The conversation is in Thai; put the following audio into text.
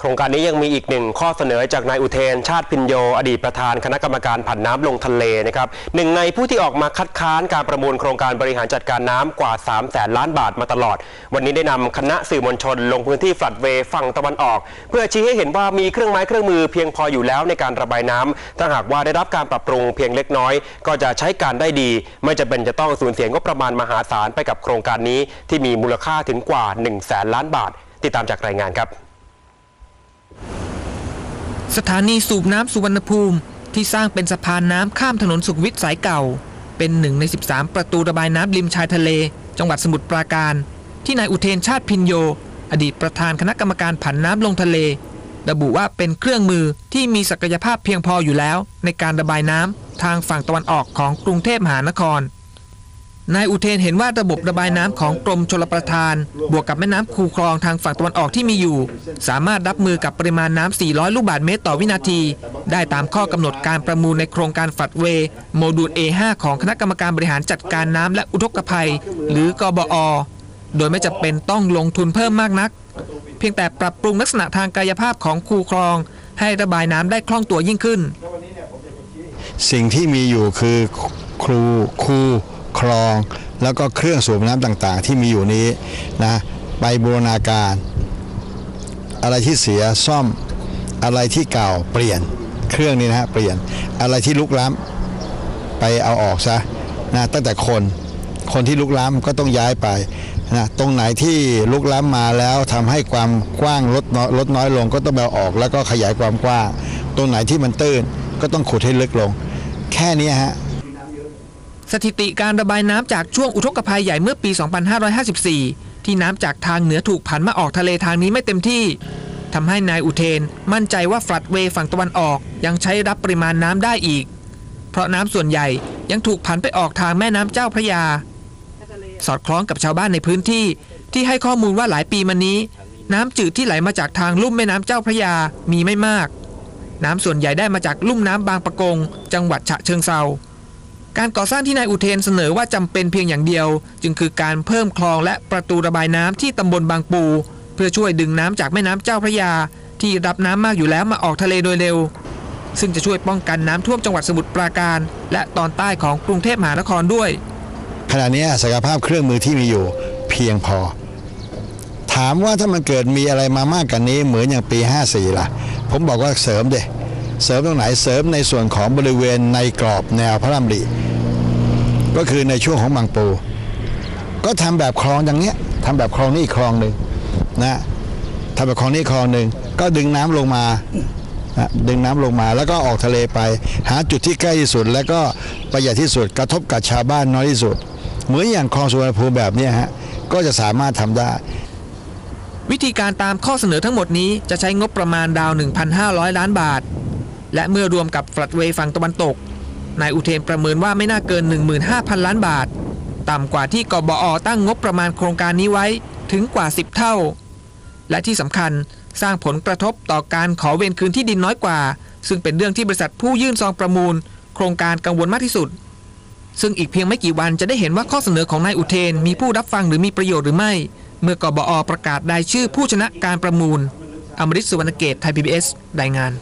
โครงการนี้ยังมีอีกหนึ่งข้อเสนอจากนายอุเทน ชาติพินโย อดีตประธานคณะกรรมการผันน้ำลงทะเลนะครับหนึ่งในผู้ที่ออกมาคัดค้านการประมูลโครงการบริหารจัดการน้ำกว่า 3 0 0แสนล้านบาทมาตลอด วันนี้ได้นำคณะสื่อมวลชน ลงพื้นที่ฟลัดเวฝั่งตะวันออก เพื่อชี้ให้เห็นว่ามีเครื่องไม้เครื่องมือเพียงพออยู่แล้วในการระบายน้ำถ้าหากว่าได้รับการปรับปรุงเพียงเล็กน้อย ก็จะใช้การได้ดี ไม่จะเป็นจะต้องสูญเสียงบประมาณมหาศาลไปกับโครงการนี้ที่มีมูลค่าถึงกว่า1 0 0 0 0แสนล้านบาท ติดตามจากรายงานครับ สถานีสูบน้ำสุวรรณภูมิที่สร้างเป็นสะพานน้ำข้ามถนนสุขวิทสายเก่า เป็นหนึ่งใน 13 ประตูระบายน้ำริมชายทะเล จังหวัดสมุทรปราการ ที่นายอุเทนชาติพินโย อดีตประธานคณะกรรมการผันน้ำลงทะเล ระบุว่าเป็นเครื่องมือที่มีศักยภาพเพียงพออยู่แล้ว ในการระบายน้ำทางฝั่งตะวันออกของกรุงเทพมหานคร นายอุเทนเห็นว่าระบบระบายน้ำของกรมชลประทาน บวกกับแม่น้ำคูคลองทางฝั่งตะวันออกที่มีอยู่ สามารถรับมือกับปริมาณน้ำ 400 ลูกบาศก์เมตรต่อวินาที ได้ตามข้อกำหนดการประมูลในโครงการฝัดเว โมดูล A5 ของคณะกรรมการบริหารจัดการน้ำและอุทกภัย หรือกบอ โดยไม่จำเป็นต้องลงทุนเพิ่มมากนัก เพียงแต่ปรับปรุงลักษณะทางกายภาพของคูคลอง ให้ระบายน้ำได้คล่องตัวยิ่งขึ้น สิ่งที่มีอยู่คือครูคู คลอง แล้วก็เครื่องสูบน้ำต่างๆ ที่มีอยู่นี้นะไปบูรณาการ อะไรที่เสียซ่อมอะไรที่เก่าเปลี่ยนเครื่องนี้นะฮะเปลี่ยนอะไรที่ลุกล้ำไปเอาออกซะนะตั้งแต่คนคนที่ลุกล้ำก็ต้องย้ายไปนะตรงไหนที่ลุกล้ำมาแล้วทำให้ความกว้างลดน้อยลดน้อยลงก็ต้องไปเอาออกแล้วก็ขยายความกว้าง ตรงไหนที่มันตื้นก็ต้องขุดให้ลึกลง แค่นี้ฮะ สถิติการระบายน้ำจากช่วงอุทกภัยใหญ่เมื่อปี 2554 ที่น้ำจากทางเหนือถูกผันมาออกทะเลทางนี้ไม่เต็มที่ทำให้นายอุเทนมั่นใจว่าฟลัดเวย์ฝั่งตะวันออกยังใช้รับปริมาณน้ำได้อีก เพราะน้ำส่วนใหญ่ยังถูกผันไปออกทางแม่น้ำเจ้าพระยา สอดคล้องกับชาวบ้านในพื้นที่ ที่ให้ข้อมูลว่าหลายปีมานี้ น้ำจืดที่ไหลมาจากทางลุ่มแม่น้ำเจ้าพระยามีไม่มาก น้ำส่วนใหญ่ได้มาจากลุ่มน้ำบางปะกง จังหวัดฉะเชิงเซา การก่อสร้างที่นายอุเทนเสนอว่าจำเป็นเพียงอย่างเดียว จึงคือการเพิ่มคลองและประตูระบายน้ำที่ตำบลบางปู เพื่อช่วยดึงน้ำจากแม่น้ำเจ้าพระยา ที่รับน้ำมากอยู่แล้วมาออกทะเลโดยเร็ว ซึ่งจะช่วยป้องกันน้ำท่วมจังหวัดสมุทรปราการ และตอนใต้ของกรุงเทพมหานครด้วย ขณะนี้ศักยภาพเครื่องมือที่มีอยู่เพียงพอ ถามว่าถ้ามันเกิดมีอะไรมามากกว่านี้เหมือนอย่างปี 54ล่ะ ผมบอกว่าเสริมเด เสริมตรงไหนเสริมในส่วนของบริเวณในกรอบแนวพระรามริก็คือในช่วงของบางปู ก็ทำแบบคลองอย่างเนี้ยทำแบบคลองนี้อีกคลองหนึ่งนะทำแบบคลองนี้คลองหนึ่งก็ดึงน้ำลงมาดึงน้ำลงมาแล้วก็ออกทะเลไป หาจุดที่ใกล้ที่สุด แล้วก็ประหยัดที่สุดกระทบกับชาวบ้านน้อยที่สุด เหมือนอย่างคลองสุวรรณภูมิแบบนี้ฮะก็จะสามารถทำได้ วิธีการตามข้อเสนอทั้งหมดนี้จะใช้งบประมาณดาว 1,500 ล้านบาท และเมื่อรวมกับฟลัดเวย์ฝั่งตะวันตก นายอุเทนประเมินว่าไม่น่าเกิน 15,000 ล้านบาท ต่ำกว่าที่กบอตั้งงบประมาณโครงการนี้ไว้ถึงกว่า 10 เท่า และที่สำคัญสร้างผลกระทบต่อการขอเวรคืนที่ดินน้อยกว่า ซึ่งเป็นเรื่องที่บริษัทผู้ยื่นซองประมูล โครงการกังวลมากที่สุด ซึ่งอีกเพียงไม่กี่วันจะได้เห็นว่าข้อเสนอของนายอุเทน มีผู้รับฟังหรือมีประโยชน์หรือไม่ เมื่อกบอประกาศรายชื่อผู้ชนะการประมูลอมริตสุวรรณเกตไทยพีบีเอสรายงาน